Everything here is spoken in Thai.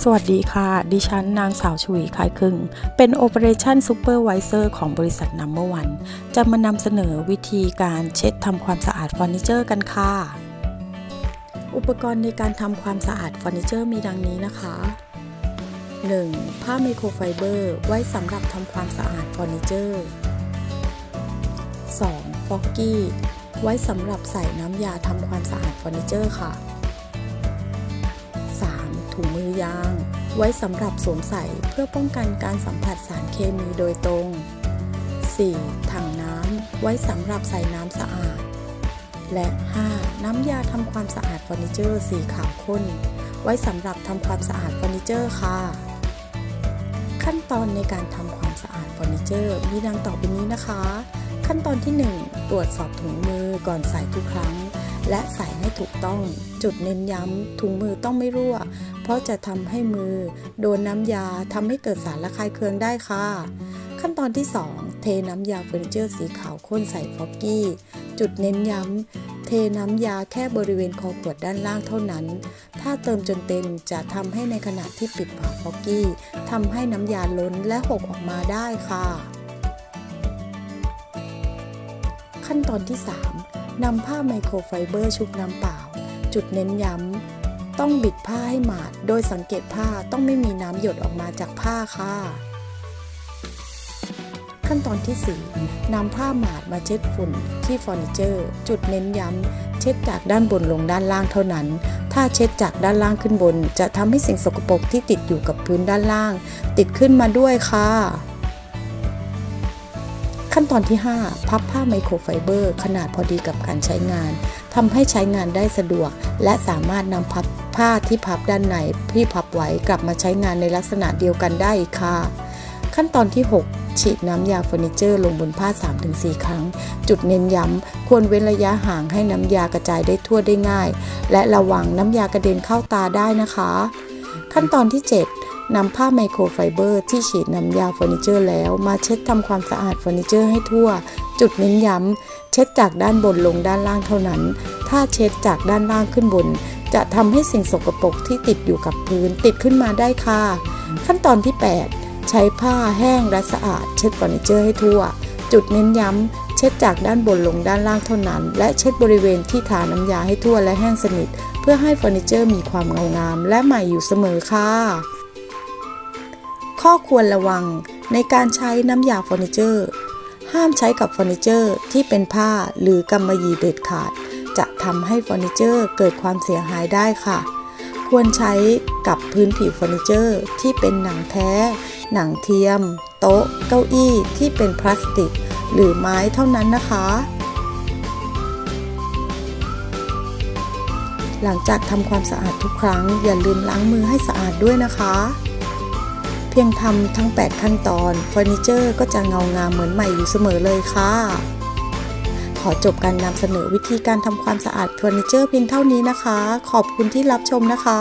สวัสดีค่ะ ดิฉันนางสาวชวีคายครึ่งเป็น Operation Supervisor ของบริษัท Number One จะมานำเสนอวิธีการเช็ดทำความสะอาดเฟอร์นิเจอร์กันค่ะ อุปกรณ์ในการทำความสะอาดเฟอร์นิเจอร์มีดังนี้นะคะ 1. ผ้าไมโครไฟเบอร์ไว้สำหรับทำความสะอาดเฟอร์นิเจอร์ 2. ฟอกกี้ ไว้สำหรับใส่น้ำยาทำความสะอาดเฟอร์นิเจอร์ค่ะ ถุงมือยาง ไว้สำหรับสวมใส่เพื่อป้องกันการสัมผัสสารเคมีโดยตรง 4. ถังน้ำไว้สำหรับใส่น้ำสะอาด และ 5. น้ำยาทำความสะอาดเฟอร์นิเจอร์สีขาวข้น ไว้สำหรับทำความสะอาดเฟอร์นิเจอร์ค่ะ ขั้นตอนในการทำความสะอาดเฟอร์นิเจอร์มีดังต่อไปนี้นะคะ ขั้นตอนที่ 1 ตรวจสอบถุงมือก่อนใส่ทุกครั้ง และใส่ให้ถูกต้อง จุดเน้นย้ำถุงมือต้องไม่รั่ว เพราะจะทำให้มือ โดนน้ำยาทำให้เกิดสารระคายเคืองได้ค่ะ ขั้นตอนที่ 2 เทน้ำยาเฟอร์นิเจอร์สีขาวข้นใส่ฟอกกี้ จุดเน้นย้ำเทน้ำยาแค่บริเวณคอขวดด้านล่างเท่านั้น ถ้าเติมจนเต็มจะทำให้ในขณะที่ปิดฝาฟอกกี้ทำให้น้ำยาล้นและหกออกมาได้ค่ะ ขั้นตอนที่ 3 นำผ้าไมโครไฟเบอร์ชุบน้ำเปล่า จุดเน้นย้ำ ต้องบิดผ้าให้หมาด โดยสังเกตผ้าต้องไม่มีน้ำหยดออกมาจากผ้าค่ะ ขั้นตอนที่ 4นำผ้าหมาดมาเช็ดฝุ่นที่เฟอร์นิเจอร์ จุดเน้นย้ำ เช็ดจากด้านบนลงด้านล่างเท่านั้น ถ้าเช็ดจากด้านล่างขึ้นบน จะทำให้สิ่งสกปรกที่ติดอยู่กับพื้นด้านล่าง ติดขึ้นมาด้วยค่ะ ขั้นตอนที่ 5 พับผ้าไมโครไฟเบอร์ขนาดพอดีกับการใช้งานทำให้ใช้งานได้สะดวก และสามารถนำพับผ้าที่พับด้านในที่พับไว้กลับมาใช้งานในลักษณะเดียวกันได้อีกค่ะ ขั้นตอนที่ 6 ฉีดน้ำยาเฟอร์นิเจอร์ลงบนผ้า 3-4 ครั้ง จุดเน้นย้ำควรเว้นระยะห่างให้น้ำยากระจายได้ทั่วได้ง่าย และระวังน้ำยากระเด็นเข้าตาได้นะคะ ขั้นตอนที่ 7 นำผ้าไมโครไฟเบอร์ที่ฉีดน้ำยาเฟอร์นิเจอร์แล้ว มาเช็ดทำความสะอาดเฟอร์นิเจอร์ให้ทั่ว จุดเน้นย้ำ เช็ดจากด้านบนลงด้านล่างเท่านั้น ถ้าเช็ดจากด้านล่างขึ้นบน จะทำให้สิ่งสกปรกที่ติดอยู่กับพื้นติดขึ้นมาได้ค่ะ ขั้นตอนที่ 8 ใช้ผ้าแห้งและสะอาด เช็ดเฟอร์นิเจอร์ให้ทั่ว จุดเน้นย้ำ เช็ดจากด้านบนลงด้านล่างเท่านั้น และเช็ดบริเวณที่ทาน้ำยาให้ทั่วและแห้งสนิท เพื่อให้เฟอร์นิเจอร์มีความเงางามและใหม่อยู่เสมอค่ะ ข้อควรระวังในการใช้น้ำยาเฟอร์นิเจอร์ ห้ามใช้กับเฟอร์นิเจอร์ที่เป็นผ้าหรือกำมะหยี่เด็ดขาด จะทำให้เฟอร์นิเจอร์เกิดความเสียหายได้ค่ะ ควรใช้กับพื้นผิวเฟอร์นิเจอร์ที่เป็นหนังแท้ หนังเทียม โต๊ะ เก้าอี้ที่เป็นพลาสติก หรือไม้เท่านั้นนะคะ หลังจากทำความสะอาดทุกครั้ง อย่าลืมล้างมือให้สะอาดด้วยนะคะ เพียงทำทั้ง 8 ขั้นตอนเฟอร์นิเจอร์ก็จะเงางามเหมือนใหม่อยู่เสมอเลยค่ะ ขอจบการนำเสนอวิธีการทำความสะอาดเฟอร์นิเจอร์เพียงเท่านี้นะคะ ขอบคุณที่รับชมนะคะ